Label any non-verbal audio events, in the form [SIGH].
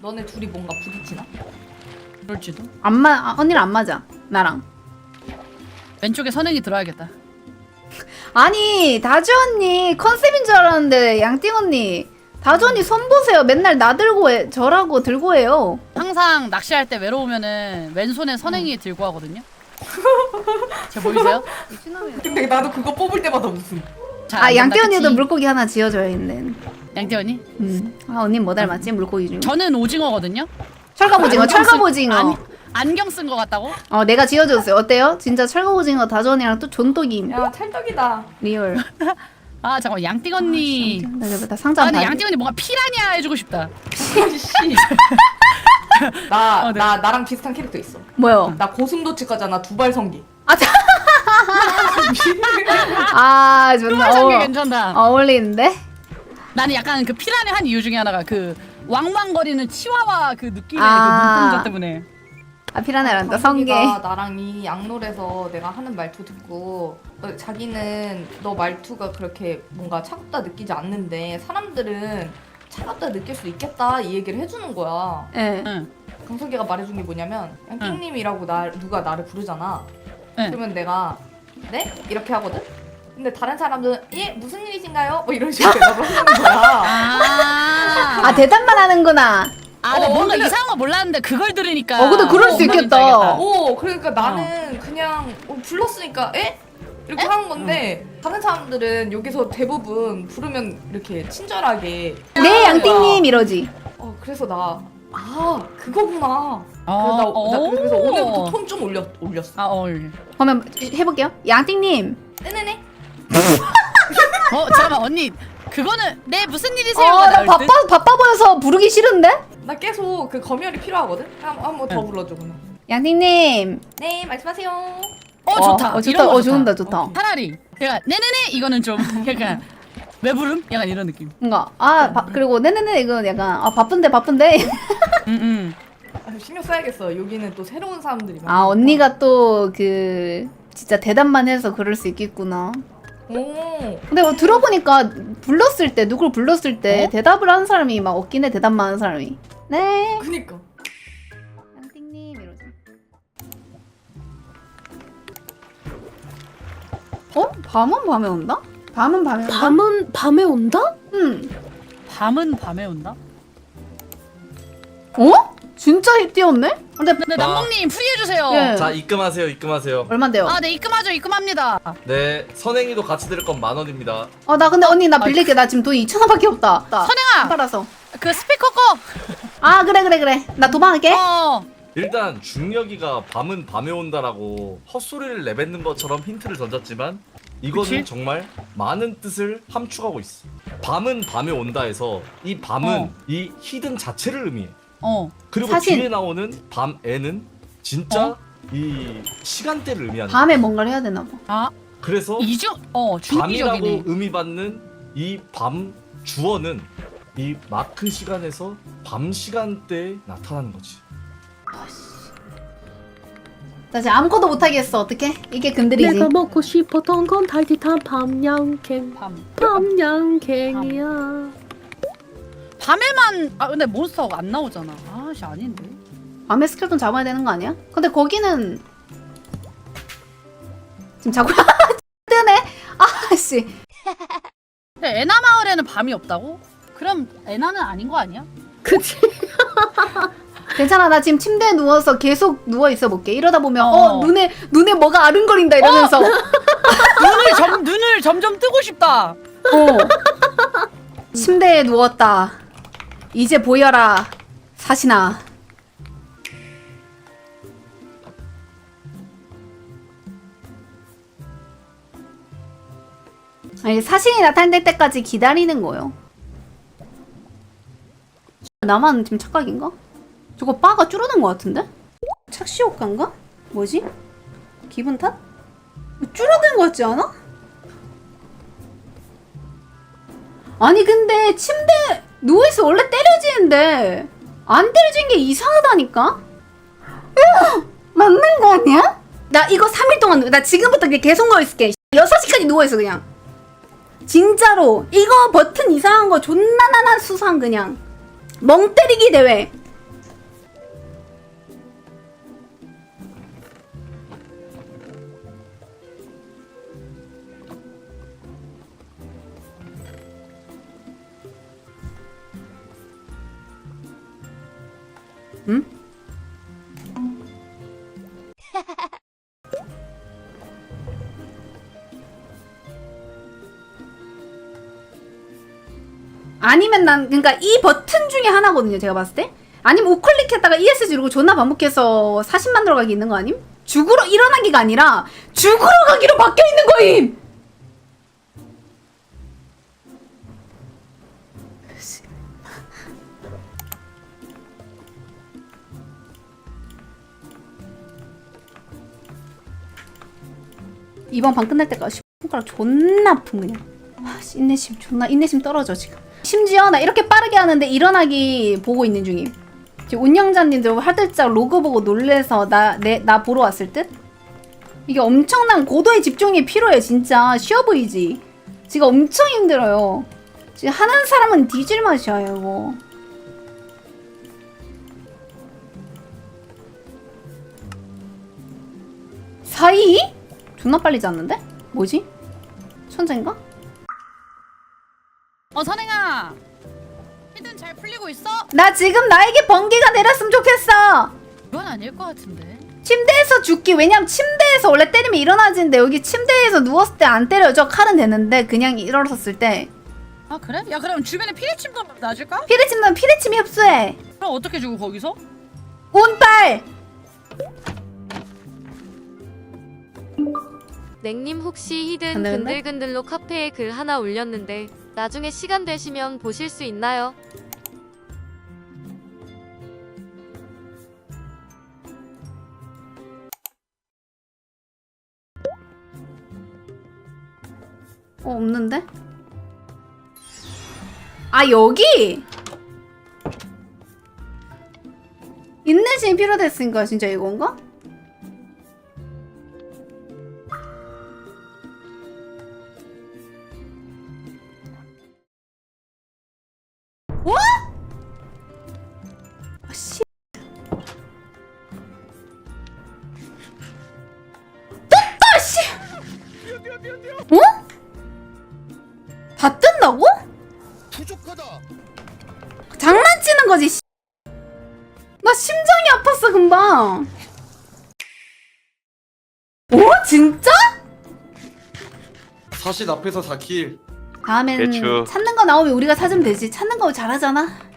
너네 둘이 뭔가 부딪히나? 그럴지도. 안 마, 아, 언니랑 안 맞아. 나랑. 왼쪽에 선행이 들어야겠다. 아니 다주 언니 컨셉인 줄 알았는데 양띵 언니 다주 언니 손 보세요. 맨날 나 들고 해, 저라고 들고 해요. 항상 낚시할 때 외로우면은 왼손에 선행이 들고 하거든요. 제 보이세요? 근데 나도 그거 뽑을 때마다 웃음. 잘 아안 양띵 된다, 언니도 그치? 물고기 하나 지어줘야겠네. 양띠 언니? 음. 아 언니 뭐 닮았지 물고기 중. 저는 오징어거든요. 철갑오징어, 안경 쓴- 철갑오징어. 안, 안경 쓴 거 같다고? 어 내가 지어줬어요. 어때요? 진짜 철갑오징어 언니랑 또 존독임. 야 찰떡이다. 리얼. [LAUGHS] 아 잠깐 양띵 언니. 나, 나, 나아 상자 근데 봐. 양띵 언니 뭔가 피라냐 해주고 싶다. 씨. [LAUGHS] 나, 어, 네. 나, 나랑 비슷한 캐릭터 있어. 뭐요? 나 고슴도치 가잖아, 두발 성기. 아, 자- [LAUGHS] 아 존나 어, 괜찮다. 어울리는데? 나는 약간 그 피라냐 한 이유 중에 하나가 그 왕왕거리는 치와와 그 느낌의 아. 그 눈동자 때문에. 아 피라네란다 성게. 성기가 나랑 이 양놀에서 내가 하는 말투 듣고 어, 자기는 너 말투가 그렇게 뭔가 차갑다 느끼지 않는데 사람들은 차갑다 느낄 수 있겠다 이 얘기를 해주는 거야. 예. 응. 강석이가 말해준 게 뭐냐면 양띵님이라고 나 누가 나를 부르잖아. 응. 그러면 내가 네 이렇게 하거든. 근데 다른 사람들은 예 무슨 일이신가요? 뭐 이런 식으로 [LAUGHS] 대답을 하는 거야. 아. 아 대답만 하는구나. 아, 나 어, 뭔가 근데- 이상한 거 몰랐는데 그걸 들으니까. 어, 근데 그럴 수뭔 말인지 있겠다. 오 그러니까 나는 그냥 어, 불렀으니까 에? 이렇게 하는 건데 다른 사람들은 여기서 대부분 부르면 이렇게 친절하게 네 양띵님 이러지. 어 그래서 나 아 그거구나 아, 그래서, 나, 나 오. 그래서 오늘부터 톤 좀 올렸, 올렸어 아, 어울려. 그러면 해볼게요. 양띵님. 네네네 어, 잠깐만, 언니. 그거는, 네, 무슨 일이세요? 어, 나 바빠 바빠 보여서 부르기 싫은데? 나 계속 그 검열이 필요하거든 한번 더 응. 불러줘 그러면 양띵님. 네 말씀하세요 어, 좋다. 어, 좋다. 이런 거 어, 좋은다, 좋다. 차라리. 약간, 네네네, 이거는 좀, [LAUGHS] 약간, 왜 부름? 약간 이런 느낌. 뭔가 아 바, 그리고 네네네 이건 약간 아 바쁜데 바쁜데. 응, [LAUGHS] 응. 아, 신경 써야겠어 여기는 또 새로운 사람들이 아 많으니까. 언니가 또 그 진짜 대답만 해서 그럴 수 있겠구나. 오 근데 뭐 들어보니까 불렀을 때 누굴 불렀을 때 어? 대답을 하는 사람이 막 없긴 해 대답만 하는 사람이. 네. 그니까 양띵님 이러지. 어? 밤은 밤에 온다? 밤은 밤에 온다? 밤은 밤에 온다? 응. 밤은 밤에 온다? 어? 진짜 띄었네? 근데 나- 남봉님 풀이해주세요. 예. 자 입금하세요 입금하세요 얼만데요? 아, 네, 입금하죠, 입금합니다. 네 선행이도 같이 들을 건 만 원입니다 어, 나 근데 언니 나 빌릴게. 나 지금 돈 2천 원밖에 없다. 나 선행아! 팔아서. 그 스피커 꺼! 아 그래 그래 그래. 나 도망갈게. 어. 일단 중력이가 밤은 밤에 온다라고 헛소리를 내뱉는 것처럼 힌트를 던졌지만 이거는 그치? 정말 많은 뜻을 함축하고 있어 밤은 밤에 온다에서 이 밤은 어. 이 히든 자체를 의미해 어. 그리고 사실- 뒤에 나오는 밤에는 진짜 어? 이 시간대를 의미하는 밤에 뭔가를 해야 되나 봐. 아, 그래서 이중, 어, 밤이라고 중기적이네. 의미받는 이 밤 주어는 이 마크 시간에서 밤 시간대에 나타나는 거지. 나 지금 아무것도 못 하겠어. 어떡해? 이게 근들이지. 내가 먹고 싶었던 건 달디탄 밤양갱 밤. 밤양갱이야 밤에만, 아, 근데 몬스터가 안 나오잖아. 아, 씨, 아닌데. 밤에 스켈톤 잡아야 되는 거 아니야? 근데 거기는 지금 자꾸 [LAUGHS] 뜨네. 아씨. 근데 에나 마을에는 밤이 없다고? 그럼 에나는 아닌 거 아니야? 그치? [LAUGHS] 괜찮아. 나 지금 침대에 누워서 계속 누워 있어 볼게. 이러다 보면 어, 어. 눈에 눈에 뭐가 아른거린다 이러면서. [LAUGHS] 눈을 점 눈을 점점 뜨고 싶다. 어. 침대에 누웠다. 이제 보여라. 사신아. 아니, 사신이 나타날 때까지 기다리는 거요. 나만 지금 착각인가? 저거 바가 줄어든 것 같은데? 착시 효과인가? 뭐지? 기분 탓? 줄어든 것 같지 않아? 아니 근데 침대 누워있어. 원래 때려지는데. 안 때려진 게 이상하다니까? 야 맞는 거 아니야? 나 이거 3일 동안 누- 나 지금부터 그냥 계속 누워있을게. 6시까지 누워있어 그냥. 진짜로. 이거 버튼 이상한 거 존나 나나 수상 그냥. 멍 때리기 대회 응? [LAUGHS] 아니면 난 그러니까 이 버튼 중에 하나거든요 제가 봤을 때 아니면 우클릭했다가 ESC 누르고 존나 반복해서 40만 들어가기 있는 거 아님? 죽으러 일어나기가 아니라 죽으러 가기로 바뀌어 있는 거임 이번 방 끝날 때까지 손가락 존나 아픈 그냥. 아, 씨, 인내심 존나 인내심 떨어져 지금. 심지어 나 이렇게 빠르게 하는데 일어나기 보고 있는 중임. 지금 운영자님들 화들짝 로그 보고 놀래서 나, 내, 나 보러 왔을 듯? 이게 엄청난 고도의 집중이 필요해 진짜. 쉬워 보이지? 지금 엄청 힘들어요. 지금 하는 사람은 뒤질 맛이야 이거. 사이? 존나 빨리 잤는데? 뭐지? 천재인가? 어 선행아 히든 잘 풀리고 있어? 나 지금 나에게 번개가 내렸으면 좋겠어. 그건 아닐 것 같은데 침대에서 죽기. 왜냐면 침대에서 원래 때리면 일어나지는데 여기 침대에서 누웠을 때 안 때려져. 칼은 되는데 그냥 일어섰을 때 아 그래? 야 그럼 주변에 피리침도 놔줄까? 피리침은 피리침이 흡수해. 그럼 어떻게 주고 거기서? 운빨. 냉님 혹시 히든 안? 근들근들로 카페에 글 하나 올렸는데 나중에 시간 되시면 보실 수 있나요? 어 없는데? 아 여기. 인내심이 필요됐으니까 진짜 이건가? 어? 다 뜬다고? 부족하다. 장난치는 거지. 씨. 나 심장이 아팠어 금방. 오 진짜? 사실 앞에서 4킬. 다음엔 대추. 찾는 거 나오면 우리가 찾으면 되지. 찾는 거 잘하잖아.